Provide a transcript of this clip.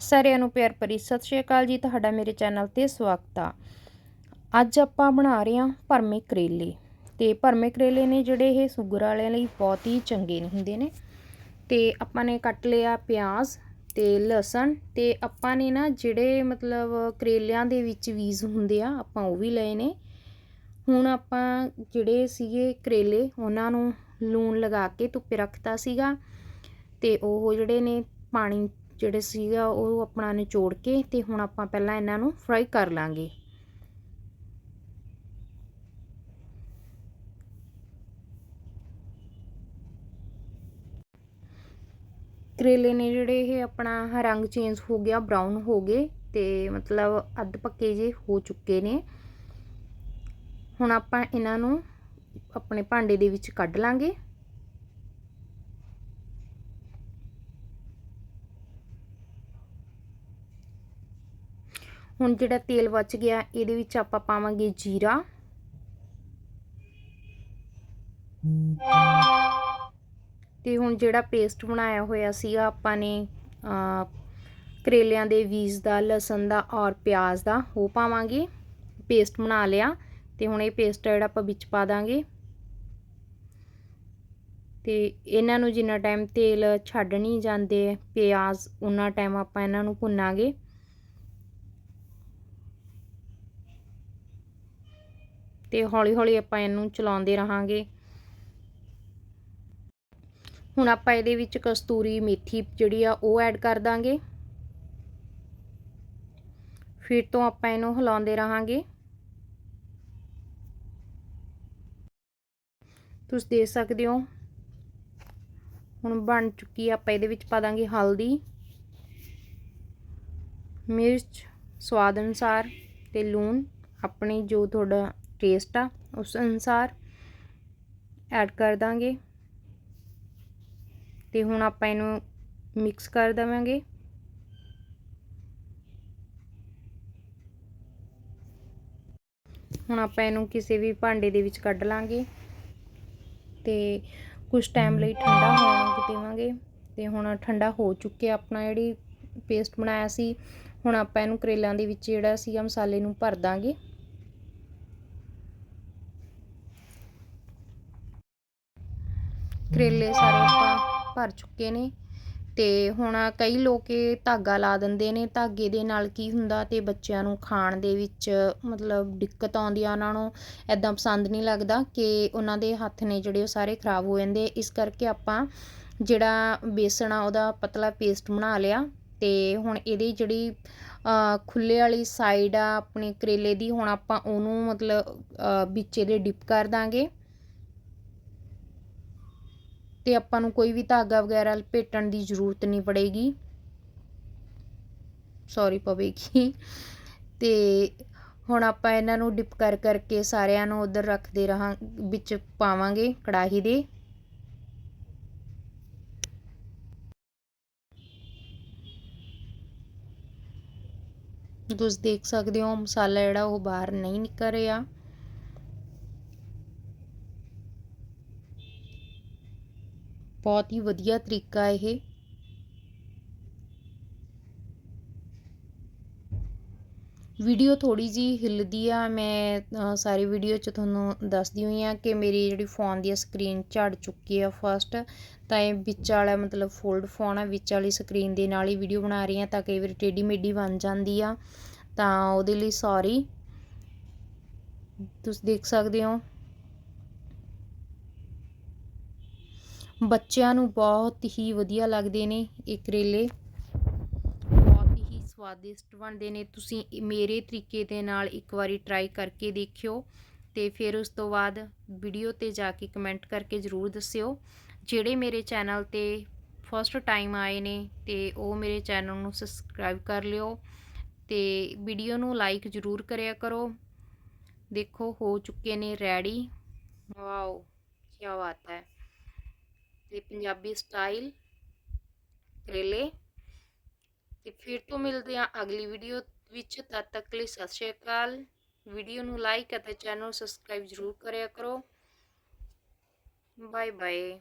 ਸਾਰਿਆਂ ਨੂੰ ਪਿਆਰ ਭਰੀ ਸਤਿ ਸ਼੍ਰੀ ਅਕਾਲ ਜੀ, ਤੁਹਾਡਾ ਮੇਰੇ ਚੈਨਲ ਤੇ ਸਵਾਗਤ ਆ। ਅੱਜ ਆਪਾਂ ਬਣਾ ਰਹੇ ਹਾਂ ਭਰਮੇ ਕਰੇਲੇ ਤੇ ਭਰਮੇ ਕਰੇਲੇ ਨੇ ਜਿਹੜੇ ਇਹ ਸ਼ੂਗਰ ਵਾਲਿਆਂ ਲਈ ਬਹੁਤ ਹੀ ਚੰਗੇ ਹੁੰਦੇ ਨੇ। ਤੇ ਆਪਾਂ ਨੇ ਕੱਟ ਲਿਆ ਪਿਆਜ਼ ਤੇ ਲਸਣ ਤੇ ਆਪਾਂ ਨੇ ਨਾ ਜਿਹੜੇ ਮਤਲਬ ਕਰੇਲਿਆਂ ਦੇ ਵਿੱਚ ਬੀਜ ਹੁੰਦੇ ਆ, ਆਪਾਂ ਉਹ ਵੀ ਲਏ ਨੇ। ਹੁਣ ਆਪਾਂ ਜਿਹੜੇ ਸੀਗੇ ਕਰੇਲੇ, ਉਹਨਾਂ ਨੂੰ ਲੂਣ ਲਗਾ ਕੇ ਧੁੱਪੇ ਰੱਖਤਾ ਸੀਗਾ ਤੇ ਉਹ ਜਿਹੜੇ ਨੇ ਪਾਣੀ ਜਿਹੜੇ ਸੀਗਾ ਉਹ ਆਪਣਾ ਨਿਚੋੜ ਕੇ ਤੇ ਹੁਣ ਆਪਾਂ ਪਹਿਲਾਂ ਇਹਨਾਂ ਨੂੰ ਫਰਾਈ ਕਰ ਲਾਂਗੇ। ਕਰੇਲੇ ਨੇ ਜਿਹੜੇ ਇਹ ਆਪਣਾ ਰੰਗ ਚੇਂਜ ਹੋ ਗਿਆ ਬਰਾਊਨ ਹੋ ਗਏ ਤੇ ਮਤਲਬ ਅੱਧ ਪੱਕੇ ਜੇ ਹੋ ਚੁੱਕੇ ਨੇ। ਹੁਣ ਆਪਾਂ ਇਹਨਾਂ ਨੂੰ ਆਪਣੇ ਭਾਂਡੇ ਦੇ ਵਿੱਚ ਕੱਢ ਲਾਂਗੇ। ਹੁਣ ਜਿਹੜਾ ਤੇਲ ਬਚ ਗਿਆ, ਇਹਦੇ ਵਿੱਚ ਆਪਾਂ ਪਾਵਾਂਗੇ ਜੀਰਾ। ਤੇ ਹੁਣ ਜਿਹੜਾ ਪੇਸਟ ਬਣਾਇਆ ਹੋਇਆ ਸੀਗਾ, ਆਪਾਂ ਨੇ ਕਰੇਲਿਆਂ ਦੇ ਬੀਜ ਦਾ, ਲਸਣ ਦਾ ਔਰ ਪਿਆਜ਼ ਦਾ, ਉਹ ਪਾਵਾਂਗੇ। ਪੇਸਟ ਬਣਾ ਲਿਆ, ਤੇ ਹੁਣ ਇਹ ਪੇਸਟ ਜਿਹੜਾ ਆਪਾਂ ਵਿੱਚ ਪਾ ਦਾਂਗੇ। ਤੇ ਇਹਨਾਂ ਨੂੰ ਜਿੰਨਾ ਟਾਈਮ ਤੇਲ ਛੱਡ ਨਹੀਂ ਜਾਂਦੇ, ਪਿਆਜ਼ ਉਹਨਾਂ ਟਾਈਮ ਆਪਾਂ ਇਹਨਾਂ ਨੂੰ ਭੁੰਨਾਂਗੇ। ਤੇ ਹੌਲੀ ਹੌਲੀ ਆਪਾਂ ਇਹਨੂੰ ਚਲਾਉਂਦੇ ਰਹਾਂਗੇ। ਹੁਣ ਆਪਾਂ ਇਹਦੇ ਵਿੱਚ ਕਸਤੂਰੀ ਮੇਥੀ ਜਿਹੜੀ ਆ ਉਹ ਐਡ ਕਰ ਦਾਂਗੇ। ਫਿਰ ਤੋਂ ਆਪਾਂ ਇਹਨੂੰ ਹਿਲਾਉਂਦੇ ਰਹਾਂਗੇ। ਤੁਸੀਂ ਦੇਖ ਸਕਦੇ ਹੋ, ਹੁਣ ਬਣ ਚੁੱਕੀ ਆ ਆਪਾਂ ਇਹਦੇ ਵਿੱਚ ਪਾ ਦਾਂਗੇ ਹਲਦੀ, ਮਿਰਚ, ਸਵਾਦ ਅਨੁਸਾਰ ਤੇ ਲੂਣ। ਆਪਣੀ ਜੋ ਤੁਹਾਡਾ ਟੇਸਟ ਆ, ਉਸ ਅਨੁਸਾਰ ਐਡ ਕਰ ਦਾਂਗੇ। ਤੇ ਹੁਣ ਆਪਾਂ ਇਹਨੂੰ ਮਿਕਸ ਕਰ ਦਵਾਂਗੇ। ਹੁਣ ਆਪਾਂ ਇਹਨੂੰ ਕਿਸੇ ਵੀ ਭਾਂਡੇ ਦੇ ਵਿੱਚ ਕੱਢ ਲਾਂਗੇ। ਤੇ ਕੁਝ ਟਾਈਮ ਲਈ ਠੰਡਾ ਹੋਣ ਦੇਵਾਂਗੇ। ਤੇ ਹੁਣ ਠੰਡਾ ਹੋ ਚੁੱਕਿਆ ਆਪਣਾ ਜਿਹੜੀ ਪੇਸਟ ਬਣਾਇਆ ਸੀ, ਹੁਣ ਆਪਾਂ ਇਹਨੂੰ ਕਰੇਲਾਂ ਦੇ ਵਿੱਚ ਜਿਹੜਾ ਸੀਗਾ ਮਸਾਲੇ ਨੂੰ ਭਰ ਦਾਂਗੇ। ਕਰੇਲੇ ਸਾਰੇ ਆਪਾਂ ਭਰ ਚੁੱਕੇ ਨੇ। ਤੇ ਹੁਣ ਕਈ ਲੋਕ ਇਹ ਧਾਗਾ ਲਾ ਦਿੰਦੇ ਨੇ। ਧਾਗੇ ਦੇ ਨਾਲ ਕੀ ਹੁੰਦਾ ਤੇ ਬੱਚਿਆਂ ਨੂੰ ਖਾਣ ਦੇ ਵਿੱਚ ਮਤਲਬ ਦਿੱਕਤ ਆਉਂਦੀ ਆ ਉਹਨਾਂ ਨੂੰ। ਐਦਾਂ ਪਸੰਦ ਨਹੀਂ ਲੱਗਦਾ ਕਿ ਉਹਨਾਂ ਦੇ ਹੱਥ ਨੇ ਜਿਹੜੇ ਉਹ ਸਾਰੇ ਖਰਾਬ ਹੋ ਜਾਂਦੇ। ਇਸ ਕਰਕੇ ਆਪਾਂ ਜਿਹੜਾ ਬੇਸਣ ਆ ਉਹਦਾ ਪਤਲਾ ਪੇਸਟ ਬਣਾ ਲਿਆ। ਤੇ ਹੁਣ ਇਹਦੀ ਜਿਹੜੀ ਖੁੱਲੇ ਵਾਲੀ ਸਾਈਡ ਆ ਆਪਣੇ ਕਰੇਲੇ ਦੀ, ਹੁਣ ਆਪਾਂ ਉਹਨੂੰ ਮਤਲਬ ਵਿੱਚ ਇਹਦੇ ਡਿਪ ਕਰ ਦਾਂਗੇ। ਤੇ ਆਪਾਂ ਨੂੰ ਕੋਈ ਵੀ ਧਾਗਾ ਵਗੈਰਾ ਲਪੇਟਣ ਦੀ ਜ਼ਰੂਰਤ ਨਹੀਂ ਪੜੇਗੀ। ਸੌਰੀ ਪਵੇਗੀ ਤੇ ਹੁਣ ਆਪਾਂ ਇਹਨਾਂ ਨੂੰ ਡਿਪ ਕਰ ਕਰਕੇ ਸਾਰਿਆਂ ਨੂੰ ਉਧਰ ਰੱਖਦੇ ਰਹਾਂ, ਵਿੱਚ ਪਾਵਾਂਗੇ ਕੜਾਹੀ ਦੇ। ਤੁਸੀਂ ਦੇਖ ਸਕਦੇ ਹੋ ਮਸਾਲਾ ਜਿਹੜਾ ਉਹ ਬਾਹਰ ਨਹੀਂ ਨਿਕਲ ਰਿਹਾ। ਬਹੁਤ ਹੀ ਵਧੀਆ ਤਰੀਕਾ ਇਹ। ਵੀਡੀਓ ਥੋੜੀ ਜੀ ਹਿੱਲਦੀ ਆ, ਮੈਂ ਸਾਰੀ ਵੀਡੀਓ ਚ ਤੁਹਾਨੂੰ ਦੱਸਦੀ ਹੋਈ ਆ ਕਿ ਮੇਰੀ ਜਿਹੜੀ ਫੋਨ ਦੀ ਸਕਰੀਨ ਝੜ ਚੁੱਕੀ ਆ ਫਸਟ ਤਾਂ ਇਹ ਵਿੱਚ ਵਾਲਾ ਮਤਲਬ ਫੋਲਡ ਫੋਨ ਆ, ਵਿੱਚ ਵਾਲੀ ਸਕਰੀਨ ਦੇ ਨਾਲ ਹੀ ਵੀਡੀਓ ਬਣਾ ਰਹੀ ਆ ਤਾਂ ਕਈ ਵਾਰ ਟੇਡੀ ਮੇਡੀ ਬਣ ਜਾਂਦੀ ਆ। ਤਾਂ ਉਹਦੇ ਲਈ ਸੌਰੀ ਤੁਸੀਂ ਦੇਖ ਸਕਦੇ ਹੋ। ਬੱਚਿਆਂ ਨੂੰ ਬਹੁਤ ਹੀ ਵਧੀਆ ਲੱਗਦੇ ਨੇ ਇਹ ਕਰੇਲੇ। ਬਹੁਤ ਹੀ ਸਵਾਦਿਸ਼ਟ ਬਣਦੇ ਨੇ। ਤੁਸੀਂ ਮੇਰੇ ਤਰੀਕੇ ਦੇ ਨਾਲ ਇੱਕ ਵਾਰੀ ਟਰਾਈ ਕਰਕੇ ਦੇਖਿਓ ਤੇ ਫਿਰ ਉਸ ਤੋਂ ਬਾਅਦ ਵੀਡੀਓ ਤੇ ਜਾ ਕੇ ਕਮੈਂਟ ਕਰਕੇ ਜ਼ਰੂਰ ਦੱਸਿਓ। ਜਿਹੜੇ ਮੇਰੇ ਚੈਨਲ ਤੇ ਫਸਟ ਟਾਈਮ ਆਏ ਨੇ ਤੇ ਉਹ ਮੇਰੇ ਚੈਨਲ ਨੂੰ ਸਬਸਕ੍ਰਾਈਬ ਕਰ ਲਿਓ ਤੇ ਵੀਡੀਓ ਨੂੰ ਲਾਈਕ ਜ਼ਰੂਰ ਕਰਿਆ ਕਰੋ। ਦੇਖੋ, ਹੋ ਚੁੱਕੇ ਨੇ ਰੈਡੀ ਵਾਓ, ਕੀ ਬਾਤ ਹੈ। ਤੇ ਪੰਜਾਬੀ ਸਟਾਈਲ ਕਰੇਲੇ। ਤੇ ਫਿਰ ਤੋਂ ਮਿਲਦੇ ਆ ਅਗਲੀ ਵੀਡੀਓ ਵਿੱਚ। ਤਦ ਤੱਕ ਲਈ ਸਤਿ ਸ਼੍ਰੀ ਅਕਾਲ। ਵੀਡੀਓ ਨੂੰ ਲਾਈਕ ਅਤੇ ਚੈਨਲ ਸਬਸਕ੍ਰਾਈਬ ਜ਼ਰੂਰ ਕਰਿਆ ਕਰੋ। Bye bye